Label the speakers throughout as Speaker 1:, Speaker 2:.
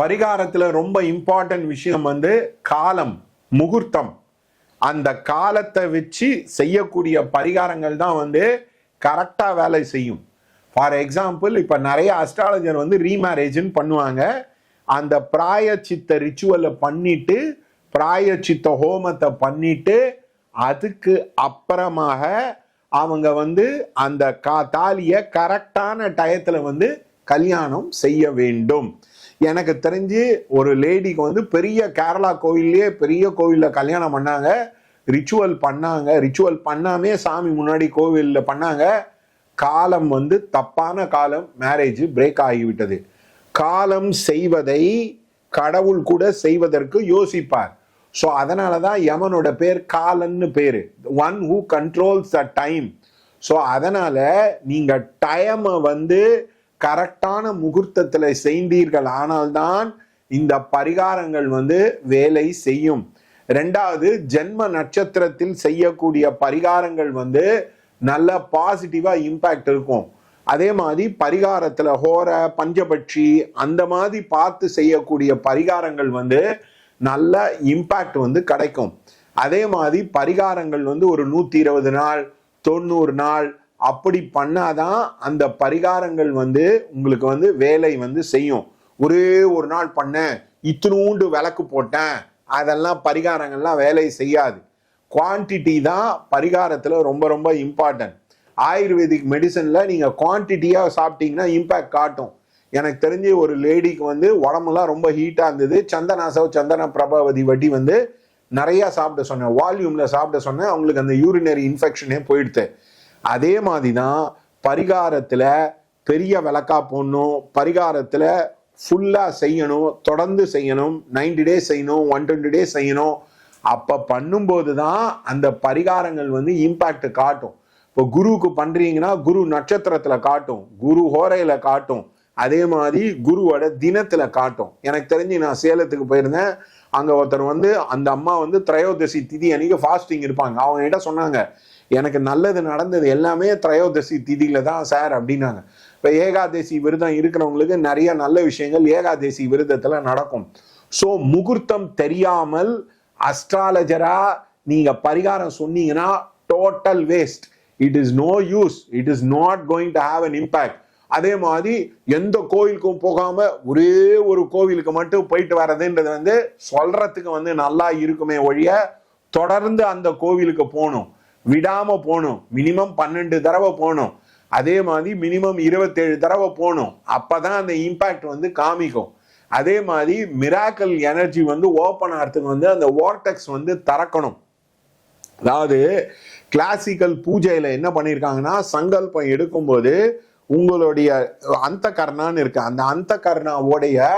Speaker 1: பரிகாரத்தில் ரொம்ப இம்பார்ட்டன்ட் விஷயம் வந்து காலம் முகூர்த்தம். அந்த காலத்தை வச்சு செய்யக்கூடிய பரிகாரங்கள் தான் வந்து கரெக்டாக வேலை செய்யும். ஃபார் எக்ஸாம்பிள் இப்போ நிறைய அஸ்ட்ராலஜர் வந்து ரீமேரேஜ்னு பண்ணுவாங்க. அந்த பிராயச்சித்த ரிச்சுவலை பண்ணிட்டு பிராயச்சித்த ஹோமத்தை பண்ணிட்டு அதுக்கு அப்புறமாக அவங்க வந்து அந்த கா தாலியை கரெக்டான டயத்தில் வந்து கல்யாணம் செய்ய வேண்டும். எனக்கு தெரிஞ்சு ஒரு லேடிக்கு வந்து பெரிய கேரளா கோயிலே பெரிய கோயிலில் கல்யாணம் பண்ணாங்க. ரிச்சுவல் பண்ணாங்க. ரிச்சுவல் பண்ணாமே சாமி முன்னாடி கோவிலில் பண்ணாங்க. காலம் வந்து தப்பான காலம். மேரேஜ் பிரேக் ஆகிவிட்டது. காலம் செய்வதை கடவுள் கூட செய்வதற்கு யோசிப்பார். ஸோ அதனால தான் யமனோட பேர் காலன்னு பேர். One who controls the time so அதனால் நீங்கள் டைமை வந்து கரெக்டான முகூர்த்தத்தில் செய்தீர்கள். ஆனால்தான் இந்த பரிகாரங்கள் வந்து வேலை செய்யும். ரெண்டாவது ஜென்ம நட்சத்திரத்தில் செய்யக்கூடிய பரிகாரங்கள் வந்து நல்ல பாசிட்டிவாக இம்பேக்ட் இருக்கும். அதே மாதிரி பரிகாரத்தில் ஹோர பஞ்சபட்சி அந்த மாதிரி பார்த்து செய்யக்கூடிய பரிகாரங்கள் வந்து நல்ல இம்பேக்ட் வந்து கிடைக்கும். அதே மாதிரி பரிகாரங்கள் வந்து ஒரு நூற்றி இருபது நாள் தொண்ணூறு நாள் அப்படி பண்ணாதான் அந்த பரிகாரங்கள் வந்து உங்களுக்கு வந்து வேலை வந்து செய்யும். ஒரே ஒரு நாள் பண்ணேன் இத்தினூண்டு விளக்கு போட்டேன் அதெல்லாம் பரிகாரங்கள்லாம் வேலை செய்யாது. குவான்டிட்டி தான் பரிகாரத்தில் ரொம்ப ரொம்ப இம்பார்ட்டன்ட் ஆயுர்வேதிக் மெடிசனில் நீங்கள் குவான்டிட்டியாக சாப்பிட்டீங்கன்னா இம்பேக்ட் காட்டும். எனக்கு தெரிஞ்சு ஒரு லேடிக்கு வந்து உடம்புலாம் ரொம்ப ஹீட்டாக இருந்தது. சந்தனாசவ் சந்தன பிரபாவதி வட்டி வந்து நிறையா சாப்பிட சொன்னேன். வால்யூமில் சாப்பிட சொன்னேன். அவங்களுக்கு அந்த யூரினரி இன்ஃபெக்ஷனே போயிடுது அதே மாதிரி தான் பரிகாரத்துல பெரிய விளக்கா போடணும் பரிகாரத்துல ஃபுல்லா செய்யணும் தொடர்ந்து செய்யணும் 90 டேஸ் செய்யணும் ஒன் டுவெண்ட்டி டேஸ் செய்யணும். அப்ப பண்ணும்போது தான் அந்த பரிகாரங்கள் வந்து இம்பாக்ட் காட்டும். இப்போ குருவுக்கு பண்றீங்கன்னா குரு நட்சத்திரத்துல காட்டும் குரு ஹோரையில காட்டும். அதே மாதிரி குருவோட தினத்துல காட்டும். எனக்கு தெரிஞ்சு நான் சேலத்துக்கு போயிருந்தேன். அங்க ஒருத்தர் வந்து அந்த அம்மா வந்து திரையோதசி திதி அன்னைக்கு ஃபாஸ்டிங் இருப்பாங்க. அவங்க கிட்ட சொன்னாங்க எனக்கு நல்லது நடந்தது எல்லாமே திரையோதசி திதியில தான் சார் அப்படின்னாங்க. இப்போ ஏகாதசி விரதம் இருக்கிறவங்களுக்கு நிறைய நல்ல விஷயங்கள் ஏகாதசி விரதத்தில் நடக்கும். ஸோ முகூர்த்தம் தெரியாமல் அஸ்ட்ராலஜரா நீங்க பரிகாரம் சொன்னீங்கன்னா total waste it is no use it is not going to have an impact அதே மாதிரி எந்த கோயிலுக்கும் போகாம ஒரே ஒரு கோவிலுக்கு மட்டும் போயிட்டு வர்றதுன்றது வந்து சொல்றதுக்கு வந்து நல்லா இருக்குமே ஒழிய தொடர்ந்து அந்த கோவிலுக்கு போகணும். விடாம போகணும். மினிமம் பன்னெண்டு தடவை போகணும். அதே மாதிரி மினிமம் இருபத்தேழு தடவை போகணும். அப்பதான் அந்த இம்பேக்ட் வந்து காமிக்கும். அதே மாதிரி மிராக்கல் எனர்ஜி வந்து ஓப்பன் ஆகிறதுக்கு வந்து அந்த வார்டெக்ஸ் வந்து திறக்கணும். அதாவது கிளாசிக்கல் பூஜையில் என்ன பண்ணியிருக்காங்கன்னா சங்கல்பம் எடுக்கும்போது உங்களுடைய அந்த கர்ணான்னு இருக்கு. அந்த அந்த கர்ணாவோடைய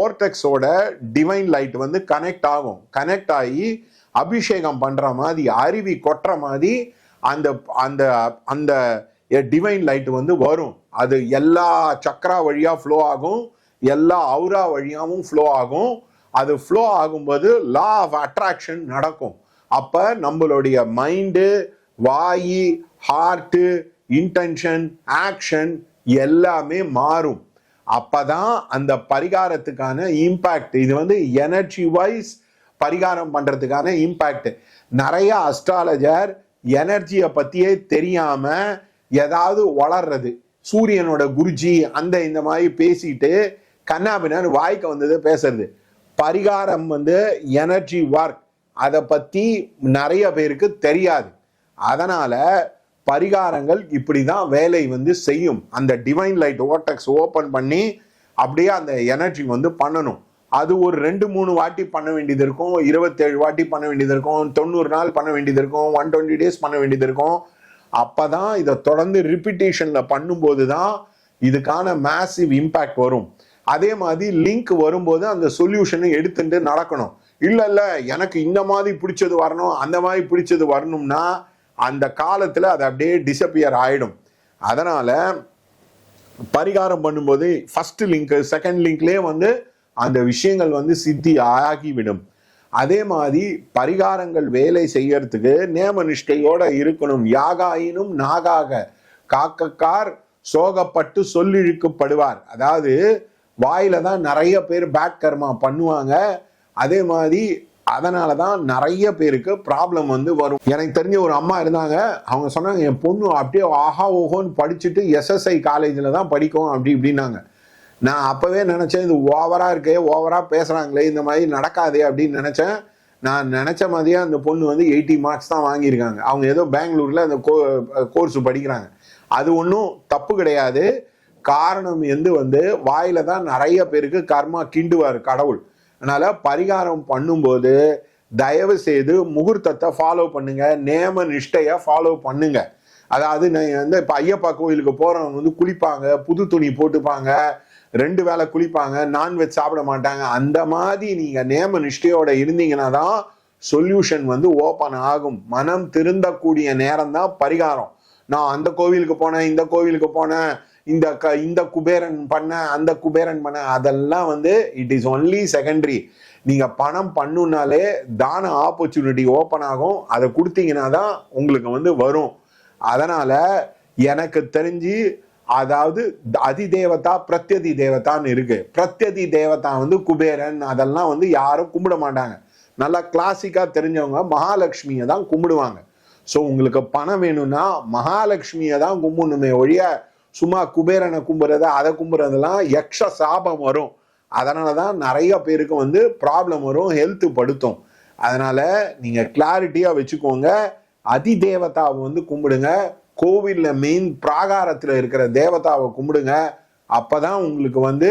Speaker 1: ஓர்டெக்ஸோட டிவைன் லைட் வந்து கனெக்ட் ஆகும். கனெக்ட் ஆகி அபிஷேகம் பண்ணுற மாதிரி அருவி கொட்டுற மாதிரி அந்த அந்த அந்த டிவைன் லைட் வந்து வரும். அது எல்லா சக்கரா வழியாக ஃப்ளோ ஆகும். எல்லா அவுரா வழியாகவும் ஃப்ளோ ஆகும். அது ஃப்ளோ ஆகும்போது லா ஆஃப் அட்ராக்ஷன் நடக்கும். அப்போ நம்மளுடைய மைண்டு வாய் ஹார்ட்டு இன்டென்ஷன் ஆக்ஷன் எல்லாமே மாறும். அப்போ தான் அந்த பரிகாரத்துக்கான இம்பேக்ட் இது வந்து எனர்ஜி வைஸ் பரிகாரம் பண்ணுறதுக்கான இம்பேக்ட் நிறைய அஸ்ட்ராலஜர் எனர்ஜியை பற்றியே தெரியாமல் ஏதாவது வளர்றது. சூரியனோட குருஜி அந்த இந்த மாதிரி பேசிட்டு கண்ணாபின்னு வாய்க்கு வந்தது பேசுறது. பரிகாரம் வந்து எனர்ஜி ஒர்க் அதை பற்றி நிறைய பேருக்கு தெரியாது. அதனால பரிகாரங்கள் இப்படி தான் வேலை வந்து செய்யும். அந்த டிவைன் லைட் ஓட்டக்ஸ் ஓப்பன் பண்ணி அப்படியே அந்த எனர்ஜி வந்து பண்ணணும். அது ஒரு ரெண்டு மூணு வாட்டி பண்ண வேண்டியது இருக்கும். இருபத்தேழு வாட்டி பண்ண வேண்டியது இருக்கும். தொண்ணூறு நாள் பண்ண வேண்டியது இருக்கும். ஒன் டுவெண்ட்டி டேஸ் பண்ண வேண்டியது இருக்கும். அப்பதான் இதை தொடர்ந்து ரிப்பீட்டேஷன்ல பண்ணும்போது தான் இதுக்கான மேசிவ் இம்பாக்ட் வரும். அதே மாதிரி லிங்க் வரும்போது அந்த சொல்யூஷனை எடுத்துட்டு நடக்கணும். இல்ல இல்ல எனக்கு இந்த மாதிரி பிடிச்சது வரணும் அந்த மாதிரி பிடிச்சது வரணும்னா அந்த காலத்துல அது அப்படியே டிசப்பியர் ஆயிடும். அதனால பரிகாரம் பண்ணும்போது ஃபர்ஸ்ட் லிங்க் செகண்ட் லிங்க்லேயே வந்து அந்த விஷயங்கள் வந்து சித்தி ஆகிவிடும். அதே மாதிரி பரிகாரங்கள் வேலை செய்யறதுக்கு நேம நிஷ்டையோட இருக்கணும். யாகாயினும் நாகாக காக்கக்கார் சோகப்பட்டு சொல்லிழுக்கப்படுவார். அதாவது வாயில தான் நிறைய பேர் பேட் கர்மா பண்ணுவாங்க. அதே மாதிரி அதனால தான் நிறைய பேருக்கு ப்ராப்ளம் வந்து வரும். எனக்கு தெரிஞ்ச ஒரு அம்மா இருந்தாங்க. அவங்க சொன்னாங்க என் பொண்ணு அப்படியே ஆஹா ஓஹோன்னு படிச்சுட்டு எஸ்எஸ்ஐ காலேஜில் தான் படிக்கும். அப்படி இப்படின்னாங்க. நான் அப்போவே நினச்சேன் இது ஓவராக இருக்கே ஓவராக பேசுகிறாங்களே இந்த மாதிரி நடக்காதே அப்படின்னு நினச்சேன். நான் நினச்ச மாதிரியே அந்த பொண்ணு வந்து எயிட்டி மார்க்ஸ் தான் வாங்கியிருக்காங்க. அவங்க ஏதோ பெங்களூரில் அந்த கோ கோர்ஸ் படிக்கிறாங்க. அது ஒன்றும் தப்பு கிடையாது. காரணம் எந்து வந்து வாயில தான் நிறைய பேருக்கு கர்மா கிண்டுவார் கடவுள். அதனால பரிகாரம் பண்ணும்போது தயவு செய்து முகூர்த்தத்தை ஃபாலோ பண்ணுங்க. நேம நிஷ்டையை ஃபாலோ பண்ணுங்க. அதாவது நான் வந்து இப்போ ஐயப்பா கோயிலுக்கு போகிறவங்க வந்து குளிப்பாங்க புது துணி போட்டுப்பாங்க ரெண்டு வேளை குளிப்பாங்க நான்வெஜ் சாப்பிட மாட்டாங்க. அந்த மாதிரி நீங்கள் நேம நிஷ்டையோட இருந்தீங்கன்னா தான் சொல்யூஷன் வந்து ஓப்பன் ஆகும். மனம் திருந்தக்கூடிய நேரம் தான் பரிகாரம். நான் அந்த கோவிலுக்கு போனேன் இந்த கோவிலுக்கு போனேன் இந்த க இந்த குபேரன் பண்ண அந்த குபேரன் பண்ண அதெல்லாம் வந்து இட் இஸ் ஒன்லி செகண்டரி நீங்கள் பணம் பண்ணுனாலே தான ஆப்பர்ச்சுனிட்டி ஓப்பன் ஆகும். அதை கொடுத்தீங்கன்னா தான் உங்களுக்கு வந்து வரும். அதனால் எனக்கு தெரிஞ்சு அதாவது அதி தேவதா பிரத்யதி தேவதான்னு இருக்கு. பிரத்யதி தேவதா வந்து குபேரன் அதெல்லாம் வந்து யாரும் கும்பிட மாட்டாங்க. நல்லா கிளாசிக்கா தெரிஞ்சவங்க மகாலட்சுமியை தான் கும்பிடுவாங்க. ஸோ உங்களுக்கு பணம் வேணும்னா மகாலட்சுமியை தான் கும்பிடணுமே ஒழிய சும்மா குபேரனை கும்புறது அதை கும்புறதெல்லாம் யக்ஷ சாபம் வரும். அதனால தான் நிறைய பேருக்கு வந்து ப்ராப்ளம் வரும் ஹெல்த் படுத்தும். அதனால நீங்கள் கிளாரிட்டியாக வச்சுக்கோங்க. அதி தேவதாவை வந்து கும்பிடுங்க. கோவிலில் மெயின் பிராகாரத்தில் இருக்கிற தேவதாவை கும்பிடுங்க. அப்பதான் உங்களுக்கு வந்து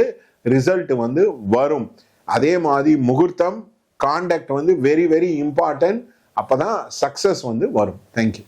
Speaker 1: ரிசல்ட் வந்து வரும். அதே மாதிரி முகூர்த்தம் காண்டாக்ட் வந்து வெரி வெரி இம்பார்ட்டன்ட் அப்பதான் சக்ஸஸ் வந்து வரும். Thank you